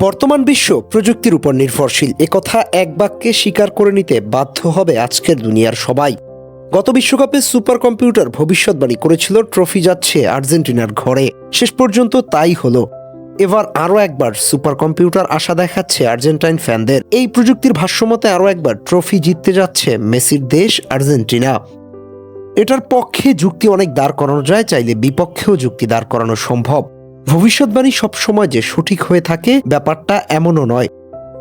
বর্তমান বিশ্ব প্রযুক্তির উপর নির্ভরশীল। একথা এক বাক্যে স্বীকার করে নিতে বাধ্য হবে আজকের দুনিয়ার সবাই। গত বিশ্বকাপে সুপার কম্পিউটার ভবিষ্যৎবাণী করেছিল ট্রফি যাচ্ছে আর্জেন্টিনার ঘরে। শেষ পর্যন্ত তাই হলো। এবার আরও একবার সুপার কম্পিউটার আশা দেখাচ্ছে আর্জেন্টাইন ফ্যানদের। এই প্রযুক্তির ভাষ্যমতে আরও একবার ট্রফি জিততে যাচ্ছে মেসির দেশ আর্জেন্টিনা। এটার পক্ষে যুক্তি অনেক দাঁড় করানো যায়, চাইলে বিপক্ষেও যুক্তি দাঁড় করানো সম্ভব। ভবিষ্যৎবাণী সবসময় যে সঠিক হয়ে থাকে, ব্যাপারটা এমনও নয়।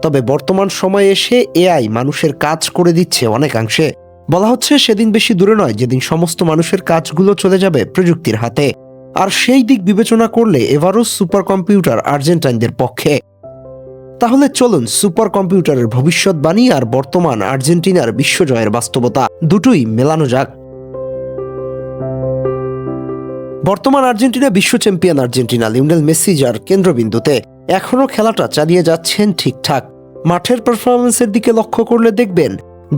তবে বর্তমান সময়ে এসে এআই মানুষের কাজ করে দিচ্ছে অনেকাংশে। বলা হচ্ছে সেদিন বেশি দূরে নয়, যেদিন সমস্ত মানুষের কাজগুলো চলে যাবে প্রযুক্তির হাতে। আর সেই দিক বিবেচনা করলে এবারও সুপার কম্পিউটার আর্জেন্টাইনদের পক্ষে। তাহলে চলুন সুপার কম্পিউটারের ভবিষ্যৎবাণী আর বর্তমান আর্জেন্টিনার বিশ্বজয়ের বাস্তবতা দুটোই মেলানো যাক। বর্তমান আর্জেন্টিনা বিশ্ব চ্যাম্পিয়ন আর্জেন্টিনা লিওনেল মেসি যার কেন্দ্রবিন্দুতে এখনও খেলাটা চালিয়ে যাচ্ছেন ঠিকঠাক। মাঠের পারফরমেন্সের দিকে লক্ষ্য করলে দেখবেন,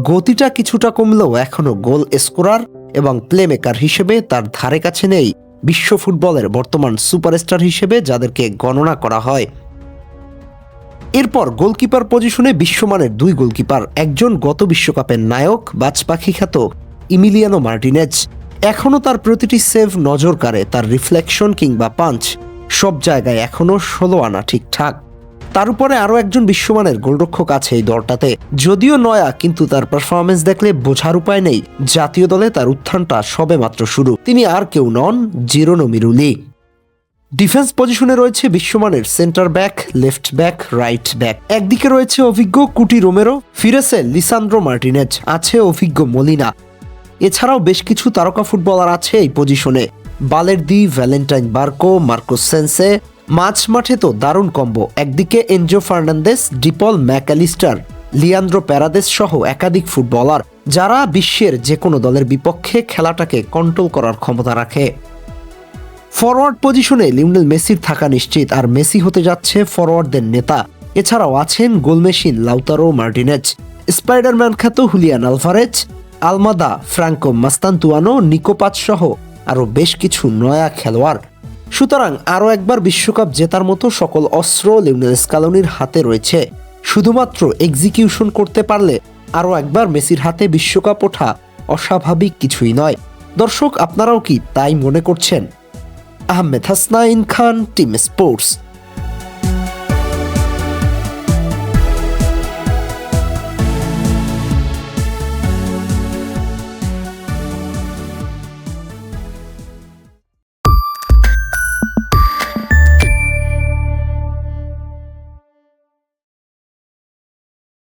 গতিটা কিছুটা কমলেও এখনও গোল স্কোরার এবং প্লেমেকার হিসেবে তার ধারে কাছে নেই বিশ্ব ফুটবলের বর্তমান সুপারস্টার হিসেবে যাদেরকে গণনা করা হয়। এরপর গোলকিপার পজিশনে বিশ্বমানের দুই গোলকিপার, একজন গত বিশ্বকাপের নায়ক, বাজপাখি খ্যাত ইমিলিয়ানো মার্টিনেজ। এখনও তার প্রতিটি সেভ নজর কাড়ে, তার রিফ্লেকশন কিংবা পাঞ্চ, সব জায়গায় এখনও ষোলো আনা ঠিকঠাক। তার উপরে আরও একজন বিশ্বমানের গোলরক্ষক আছে এই দলটাতে। যদিও নয়া, কিন্তু তার পারফরমেন্স দেখলে বোঝার উপায় নেই। জাতীয় দলে তার উত্থানটা সবে মাত্র শুরু। তিনি আর কেউ নন, জিরোনো মিরুলি। ডিফেন্স পজিশনে রয়েছে বিশ্বমানের centre back left back right back একদিকে রয়েছে অভিজ্ঞ কুটি রোমেরো, ফিরেছে লিসান্দ্রো মার্টিনেজ, আছে অভিজ্ঞ মলিনা। এছাড়াও বেশ কিছু তারকা ফুটবলার আছে এই পজিশনে বালের দি ভ্যালেন্টাইন বার্কো মার্কোস সেন্সে। মাঝ মাঠে তো দারুণ কম্বো একদিকে Enzo Fernandez, ডিপল Mac Allister, Leandro Paredes সহ একাধিক ফুটবলার, যারা বিশ্বের যে কোনো দলের বিপক্ষে খেলাটাকে কন্ট্রোল করার ক্ষমতা রাখে। ফরওয়ার্ড পজিশনে লিওনেল মেসির থাকা নিশ্চিত, আর মেসি হতে যাচ্ছে ফরওয়ার্ডদের নেতা। এছাড়াও আছেন goal machine Lautaro Martinez. Spiderman খ্যাত Julian Alvarez. Almada, Franco Mastantuono Nico Paz সহ আরও বেশ কিছু নয়া খেলোয়াড়। সুতরাং আরও একবার বিশ্বকাপ জেতার মতো সকল অস্ত্র লিওনেল স্কালোনির হাতে রয়েছে। শুধুমাত্র এক্সিকিউশন করতে পারলে আরও একবার মেসির হাতে বিশ্বকাপ ওঠা অস্বাভাবিক কিছুই নয়। দর্শক, আপনারাও কি তাই মনে করছেন? Ahmed Hasnain Khan team sports.